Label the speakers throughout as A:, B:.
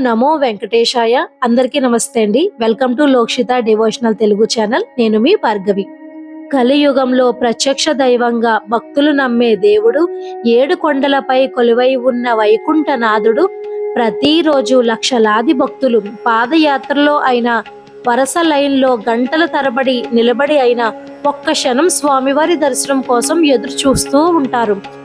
A: నమో వెంకటేశాయ. అందరికీ నమస్తే అండి. Welcome to Lokshitha devotional Telugu channel. నేను మీ భార్గవి. కలియుగంలో ప్రత్యక్ష దైవంగా భక్తులు నమ్మే దేవుడు ఏడు కొండలపై కొలువై ఉన్న వైకుంఠనాథుడు ప్రతిరోజు లక్షలాది భక్తులు పాదయాత్రలో అయిన వరస లైన్లో గంటల తరబడి నిలబడి అయిన ఒక్క క్షణం స్వామివారి దర్శనం కోసం ఎదురు చూస్తూ ఉంటారు.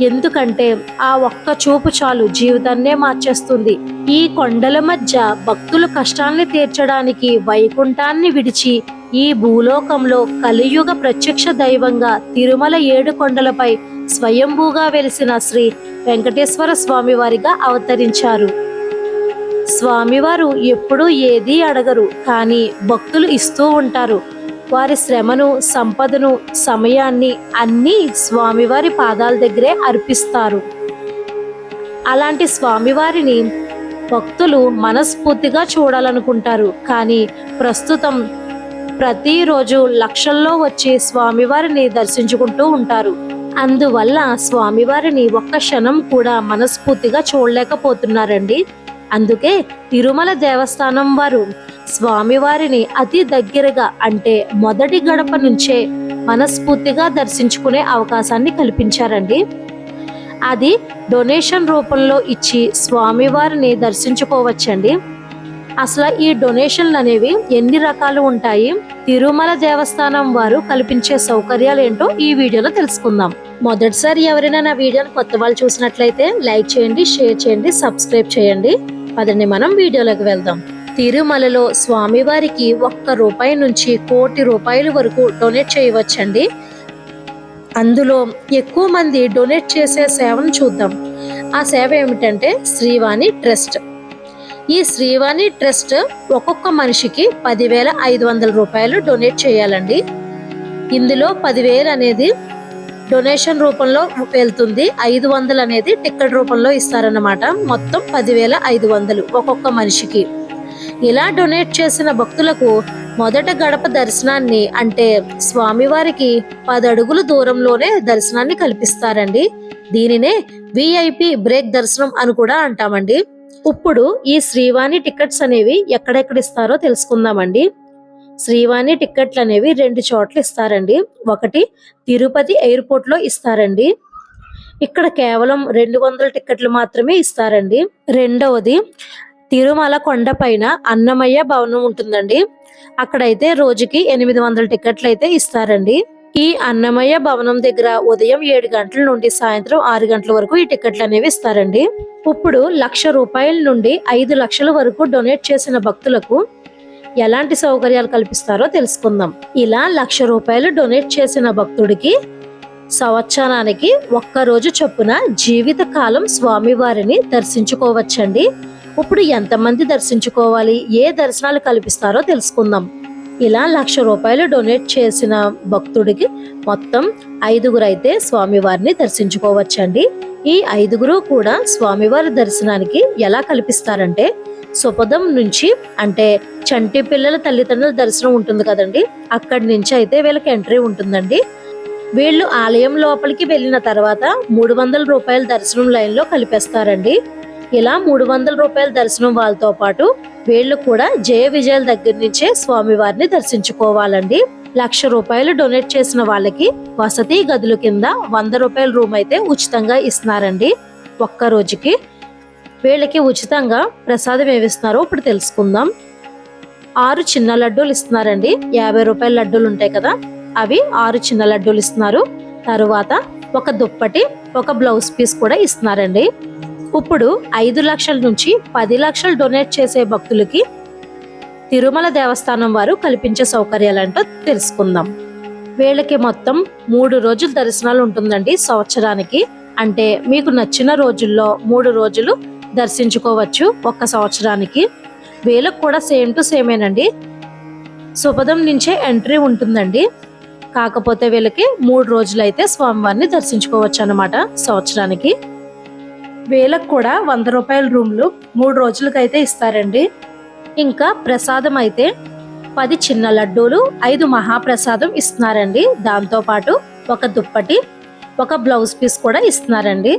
A: ఎందుకంటే ఆ ఒక్క చూపు చాలు జీవితాన్నే మార్చేస్తుంది. ఈ కొండల మధ్య భక్తులు కష్టాన్ని తీర్చడానికి వైకుంఠాన్ని విడిచి ఈ భూలోకంలో కలియుగ ప్రత్యక్ష దైవంగా తిరుమల ఏడు కొండలపై స్వయంభూగా వెలిసిన శ్రీ వెంకటేశ్వర స్వామివారిగా అవతరించారు. స్వామివారు ఎప్పుడూ ఏదీ అడగరు కానీ భక్తులు ఇస్తూ ఉంటారు. వారి శ్రమను సంపదను సమయాన్ని అన్నీ స్వామివారి పాదాల దగ్గరే అర్పిస్తారు. అలాంటి స్వామివారిని భక్తులు మనస్ఫూర్తిగా చూడాలనుకుంటారు. కానీ ప్రస్తుతం ప్రతిరోజు లక్షల్లో వచ్చి స్వామివారిని దర్శించుకుంటూ ఉంటారు. అందువల్ల స్వామివారిని ఒక్క క్షణం కూడా మనస్ఫూర్తిగా చూడలేకపోతున్నారండి. అందుకే తిరుమల దేవస్థానం వారు స్వామివారిని అతి దగ్గరగా అంటే మొదటి గడప నుంచే మనస్ఫూర్తిగా దర్శించుకునే అవకాశాన్ని కల్పించారండి. అది డొనేషన్ రూపంలో ఇచ్చి స్వామివారిని దర్శించుకోవచ్చండి. అసలు ఈ డొనేషన్లు అనేవి ఎన్ని రకాలు ఉంటాయి? తిరుమల దేవస్థానం వారు కల్పించే సౌకర్యాలు ఏంటో ఈ వీడియోలో తెలుసుకుందాం. మొదటిసారి ఎవరైనా నా వీడియోని కొత్త వాళ్ళు చూసినట్లయితే లైక్ చేయండి షేర్ చేయండి సబ్స్క్రైబ్ చేయండి. పదండి మనం వీడియోలోకి వెళ్దాం. తిరుమలలో స్వామివారికి ఒక్క రూపాయి నుంచి కోటి రూపాయల వరకు డొనేట్ చేయవచ్చండి. అందులో ఎక్కువ మంది డొనేట్ చేసే సేవను చూద్దాం. ఆ సేవ ఏమిటంటే శ్రీవాణి ట్రస్ట్. ఈ శ్రీవాణి ట్రస్ట్ ఒక్కొక్క మనిషికి పదివేల ఐదు వందల రూపాయలు డొనేట్ చేయాలండి. ఇందులో పదివేలు అనేది డొనేషన్ రూపంలో వెళ్తుంది. ఐదు వందలు అనేది టిక్కెట్ రూపంలో ఇస్తారన్నమాట. మొత్తం పదివేల ఐదు వందలు ఒక్కొక్క మనిషికి. ఇలా డొనేట్ చేసిన భక్తులకు మొదట గడప దర్శనాన్ని అంటే స్వామివారికి పది అడుగుల దూరంలోనే దర్శనాన్ని కల్పిస్తారండి. దీనినే విఐపి బ్రేక్ దర్శనం అని కూడా అంటామండి. ఇప్పుడు ఈ శ్రీవాణి టికెట్స్ అనేవి ఎక్కడెక్కడ ఇస్తారో తెలుసుకుందామండి. శ్రీవాణి టిక్కెట్లు అనేవి రెండు చోట్ల ఇస్తారండి. ఒకటి తిరుపతి ఎయిర్పోర్ట్లో ఇస్తారండి. ఇక్కడ కేవలం రెండు వందల టిక్కెట్లు మాత్రమే ఇస్తారండి. రెండవది తిరుమల కొండపైన అన్నమయ్య భవనం ఉంటుందండి. అక్కడైతే రోజుకి ఎనిమిది వందల టికెట్లు అయితే ఇస్తారండి. ఈ అన్నమయ్య భవనం దగ్గర ఉదయం ఏడు గంటల నుండి సాయంత్రం ఆరు గంటల వరకు ఈ టికెట్లు అనేవి ఇస్తారండి. ఇప్పుడు లక్ష రూపాయల నుండి ఐదు లక్షల వరకు డొనేట్ చేసిన భక్తులకు ఎలాంటి సౌకర్యాలు కల్పిస్తారో తెలుసుకుందాం. ఇలా లక్ష రూపాయలు డొనేట్ చేసిన భక్తుడికి సంవత్సరానికి ఒక్క రోజు చొప్పున జీవిత కాలం స్వామివారిని దర్శించుకోవచ్చండి. ఇప్పుడు ఎంతమంది దర్శించుకోవాలి ఏ దర్శనాలు కల్పిస్తారో తెలుసుకుందాం. ఇలా లక్ష రూపాయలు డొనేట్ చేసిన భక్తుడికి మొత్తం ఐదుగురు అయితే స్వామివారిని దర్శించుకోవచ్చండి. ఈ ఐదుగురు కూడా స్వామివారి దర్శనానికి ఎలా కల్పిస్తారంటే సుపదం నుంచి అంటే చంటి పిల్లల తల్లిదండ్రుల దర్శనం ఉంటుంది కదండి అక్కడి నుంచి అయితే వీళ్ళకి ఎంట్రీ ఉంటుందండి. వీళ్ళు ఆలయం లోపలికి వెళ్ళిన తర్వాత మూడు వందల రూపాయల దర్శనం లైన్లో కలిపేస్తారండి. ఇలా మూడు వందల రూపాయల దర్శనం వాళ్ళతో పాటు వీళ్ళు కూడా జయ విజయాల దగ్గర నుంచే స్వామివారిని దర్శించుకోవాలండి. లక్ష రూపాయలు డొనేట్ చేసిన వాళ్ళకి వసతి గదుల కింద వంద రూపాయల రూమ్ అయితే ఉచితంగా ఇస్తున్నారండి. ఒక్క రోజుకి వీళ్ళకి ఉచితంగా ప్రసాదం ఏమిస్తున్నారో ఇప్పుడు తెలుసుకుందాం. ఆరు చిన్న లడ్డూలు ఇస్తున్నారండి. యాభై రూపాయల లడ్డూలు ఉంటాయి కదా అవి ఆరు చిన్న లడ్డూలు ఇస్తున్నారు. తరువాత ఒక దుప్పటి ఒక బ్లౌజ్ పీస్ కూడా ఇస్తున్నారండి. ఇప్పుడు ఐదు లక్షల నుంచి పది లక్షలు డొనేట్ చేసే భక్తులకి తిరుమల దేవస్థానం వారు కల్పించే సౌకర్యాలంటో తెలుసుకుందాం. వీళ్ళకి మొత్తం మూడు రోజుల దర్శనాలు ఉంటుందండి సంవత్సరానికి. అంటే మీకు నచ్చిన రోజుల్లో మూడు రోజులు దర్శించుకోవచ్చు ఒక్క సంవత్సరానికి. వీళ్ళకి కూడా సేమ్ టు సేమేనండి సుపదం నుంచే ఎంట్రీ ఉంటుందండి. కాకపోతే వీళ్ళకి మూడు రోజులైతే స్వామివారిని దర్శించుకోవచ్చు అనమాట సంవత్సరానికి. వీళ్ళకి కూడా వంద రూపాయల రూమ్లు మూడు రోజులకైతే ఇస్తారండి. ఇంకా ప్రసాదం అయితే పది చిన్న లడ్డూలు ఐదు మహాప్రసాదం ఇస్తున్నారండి. దాంతోపాటు ఒక దుప్పటి ఒక బ్లౌజ్ పీస్ కూడా ఇస్తున్నారండి.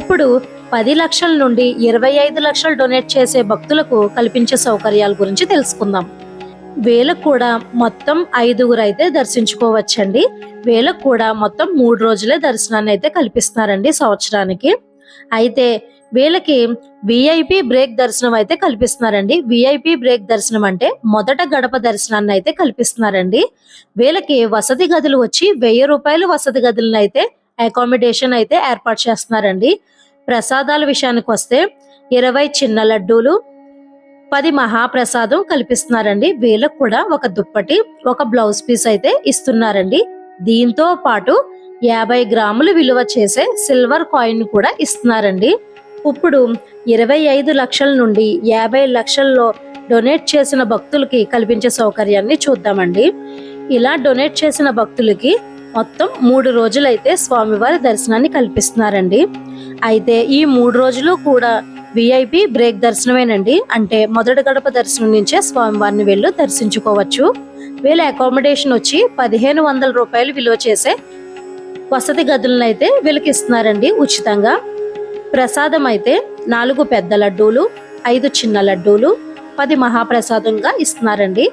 A: ఇప్పుడు పది లక్షల నుండి ఇరవై ఐదు లక్షలు డొనేట్ చేసే భక్తులకు కల్పించే సౌకర్యాల గురించి తెలుసుకుందాం. వీళ్ళకు కూడా మొత్తం ఐదుగురు అయితే దర్శించుకోవచ్చండి. వీళ్ళకు కూడా మొత్తం మూడు రోజులే దర్శనాన్ని అయితే కల్పిస్తున్నారండి సంవత్సరానికి. అయితే వీళ్ళకి విఐపి బ్రేక్ దర్శనం అయితే కల్పిస్తున్నారండి. విఐపి బ్రేక్ దర్శనం అంటే మొదట గడప దర్శనాన్ని అయితే కల్పిస్తున్నారండి. వీళ్ళకి వసతి గదులు వచ్చి వెయ్యి రూపాయలు వసతి గదులను అయితే అకామిడేషన్ అయితే ఏర్పాటు చేస్తున్నారండి. ప్రసాదాల విషయానికి వస్తే ఇరవై చిన్న లడ్డూలు పది మహాప్రసాదం కల్పిస్తున్నారండి. వీళ్ళకు కూడా ఒక దుప్పటి ఒక బ్లౌజ్ పీస్ అయితే ఇస్తున్నారండి. దీంతో పాటు యాభై గ్రాములు విలువ చేసే సిల్వర్ కాయిన్ కూడా ఇస్తున్నారండి. ఇప్పుడు ఇరవై ఐదు లక్షల నుండి యాభై లక్షల్లో డొనేట్ చేసిన భక్తులకి కల్పించే సౌకర్యాన్ని చూద్దామండి. ఇలా డొనేట్ చేసిన భక్తులకి మొత్తం మూడు రోజులైతే స్వామివారి దర్శనాన్ని కల్పిస్తున్నారండి. అయితే ఈ మూడు రోజులు కూడా విఐపి బ్రేక్ దర్శనమేనండి. అంటే మొదటి గడప దర్శనం నుంచే స్వామివారిని వెళ్ళు దర్శించుకోవచ్చు. వీళ్ళ అకామిడేషన్ వచ్చి పదిహేను వందల రూపాయలు విలువ చేసే వసతి గదులను అయితే వీళ్ళకి ఇస్తున్నారండి ఉచితంగా. ప్రసాదం అయితే నాలుగు పెద్ద లడ్డూలు ఐదు చిన్న లడ్డూలు పది మహాప్రసాదంగా ఇస్తున్నారండి.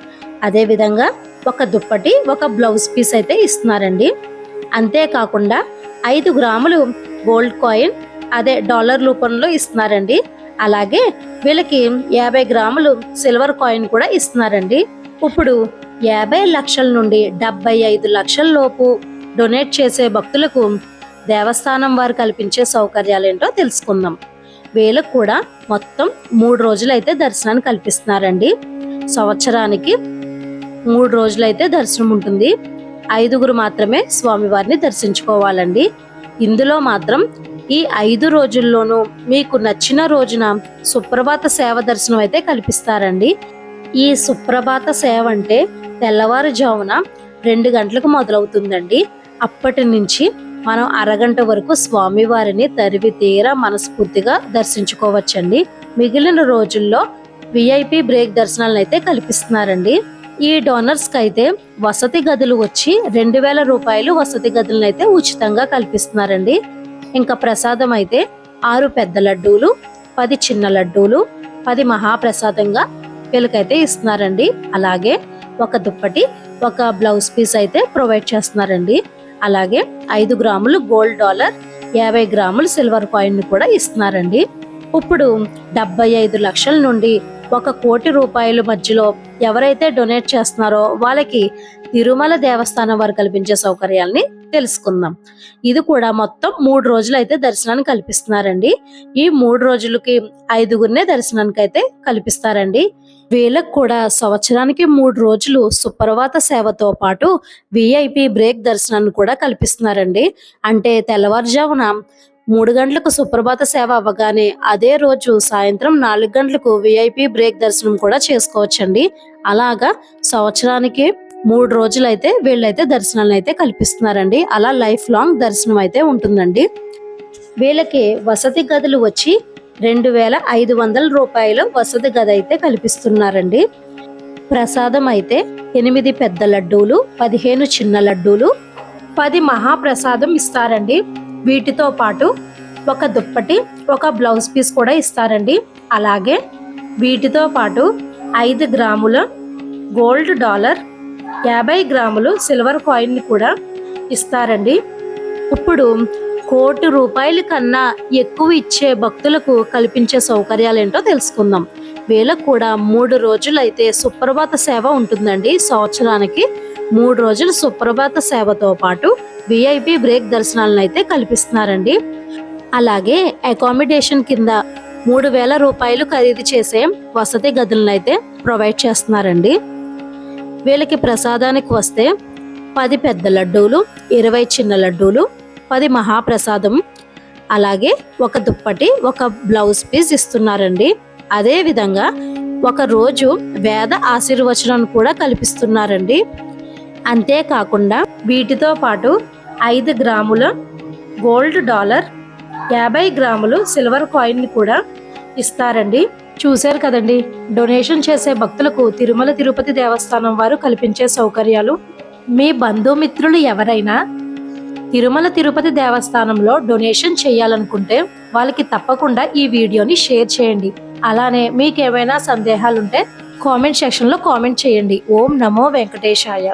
A: అదేవిధంగా ఒక దుప్పటి ఒక బ్లౌజ్ పీస్ అయితే ఇస్తున్నారండి. అంతేకాకుండా ఐదు గ్రాములు గోల్డ్ కాయిన్ అదే డాలర్ రూపంలో ఇస్తున్నారండి. అలాగే వీళ్ళకి యాభై గ్రాములు సిల్వర్ కాయిన్ కూడా ఇస్తున్నారండి. ఇప్పుడు యాభై లక్షల నుండి డెబ్బై ఐదు లక్షల లోపు డొనేట్ చేసే భక్తులకు దేవస్థానం వారు కల్పించే సౌకర్యాలు ఏంటో తెలుసుకుందాం. వీళ్ళకు కూడా మొత్తం మూడు రోజులు అయితే దర్శనాన్ని కల్పిస్తున్నారండి. సంవత్సరానికి మూడు రోజులైతే దర్శనం ఉంటుంది. ఐదుగురు మాత్రమే స్వామివారిని దర్శించుకోవాలండి. ఇందులో మాత్రం ఈ ఐదు రోజుల్లోనూ మీకు నచ్చిన రోజున సుప్రభాత సేవ దర్శనం అయితే కల్పిస్తారండి. ఈ సుప్రభాత సేవ అంటే తెల్లవారుజామున రెండు గంటలకు మొదలవుతుందండి. అప్పటి నుంచి మనం అరగంట వరకు స్వామివారిని తరివి తీరా మనస్ఫూర్తిగా దర్శించుకోవచ్చండి. మిగిలిన రోజుల్లో విఐపి బ్రేక్ దర్శనాలను అయితే కల్పిస్తున్నారండి. ఈ డోనర్స్కి అయితే వసతి గదులు వచ్చి రెండు వేల రూపాయలు వసతి గదులను అయితే ఉచితంగా కల్పిస్తున్నారండి. ఇంకా ప్రసాదం అయితే ఆరు పెద్ద లడ్డూలు పది చిన్న లడ్డూలు పది మహాప్రసాదంగా వీళ్ళకైతే ఇస్తున్నారండి. అలాగే ఒక దుప్పటి ఒక బ్లౌజ్ పీస్ అయితే ప్రొవైడ్ చేస్తున్నారండి. అలాగే ఐదు గ్రాములు గోల్డ్ డాలర్ యాభై గ్రాములు సిల్వర్ కాయిన్ కూడా ఇస్తున్నారండి. ఇప్పుడు డెబ్బై ఐదు లక్షల నుండి ఒక కోటి రూపాయల మధ్యలో ఎవరైతే డొనేట్ చేస్తున్నారో వాళ్ళకి తిరుమల దేవస్థానం వారు కల్పించే సౌకర్యాల్ని తెలుసుకుందాం. ఇది కూడా మొత్తం మూడు రోజులు అయితే దర్శనాన్ని కల్పిస్తున్నారండి. ఈ మూడు రోజులకి ఐదుగురినే దర్శనానికి అయితే కల్పిస్తారండి. వీళ్ళకు కూడా సంవత్సరానికి మూడు రోజులు సుప్రభాత సేవతో పాటు విఐపి బ్రేక్ దర్శనాన్ని కూడా కల్పిస్తున్నారండి. అంటే తెల్లవారుజామున మూడు గంటలకు సుప్రభాత సేవ అవ్వగానే అదే రోజు సాయంత్రం నాలుగు గంటలకు విఐపి బ్రేక్ దర్శనం కూడా చేసుకోవచ్చండి. అలాగా సంవత్సరానికి మూడు రోజులైతే వీళ్ళైతే దర్శనాలను అయితే కల్పిస్తున్నారండి. అలా లైఫ్ లాంగ్ దర్శనం అయితే ఉంటుందండి. వీళ్ళకి వసతి గదులు వచ్చి రెండు వేల ఐదు వందల రూపాయలు వసతి గది అయితే కల్పిస్తున్నారండి. ప్రసాదం అయితే ఎనిమిది పెద్ద లడ్డూలు పదిహేను చిన్న లడ్డూలు పది మహాప్రసాదం ఇస్తారండి. వీటితో పాటు ఒక దుప్పటి ఒక బ్లౌజ్ పీస్ కూడా ఇస్తారండి. అలాగే వీటితో పాటు ఐదు గ్రాముల గోల్డ్ డాలర్ యాభై గ్రాములు సిల్వర్ కాయిన్ని కూడా ఇస్తారండి. ఇప్పుడు కోటి రూపాయల కన్నా ఎక్కువ ఇచ్చే భక్తులకు కల్పించే సౌకర్యాలు ఏంటో తెలుసుకుందాం. వీళ్ళకు కూడా మూడు రోజులు అయితే సుప్రభాత సేవ ఉంటుందండి. సంవత్సరానికి మూడు రోజులు సుప్రభాత సేవతో పాటు విఐపి బ్రేక్ దర్శనాలను అయితే కల్పిస్తున్నారండి. అలాగే అకామిడేషన్ కింద మూడు వేల రూపాయలు ఖరీదు చేసే వసతి గదులను అయితే ప్రొవైడ్ చేస్తున్నారండి. వీళ్ళకి ప్రసాదానికి వస్తే పది పెద్ద లడ్డూలు ఇరవై చిన్న లడ్డూలు పది మహాప్రసాదం అలాగే ఒక దుప్పటి ఒక బ్లౌజ్ పీస్ ఇస్తున్నారండి. అదే విధంగా ఒక రోజు వేద ఆశీర్వచనం కూడా కల్పిస్తున్నారండి. అంతేకాకుండా వీటితో పాటు ఐదు గ్రాముల గోల్డ్ డాలర్ యాభై గ్రాములు సిల్వర్ కాయిన్ కూడా ఇస్తారండి. చూశారు కదండి. డొనేషన్ చేసే భక్తులకు తిరుమల తిరుపతి దేవస్థానం వారు కల్పించే సౌకర్యాలు. మీ బంధుమిత్రులు ఎవరైనా తిరుమల తిరుపతి దేవస్థానంలో డొనేషన్ చేయాలనుకుంటే వాళ్ళకి తప్పకుండా ఈ వీడియోని షేర్ చేయండి. అలానే మీకు ఏమైనా కామెంట్ సెక్షన్లో కామెంట్ చేయండి. ఓం నమో వెంకటేశాయ.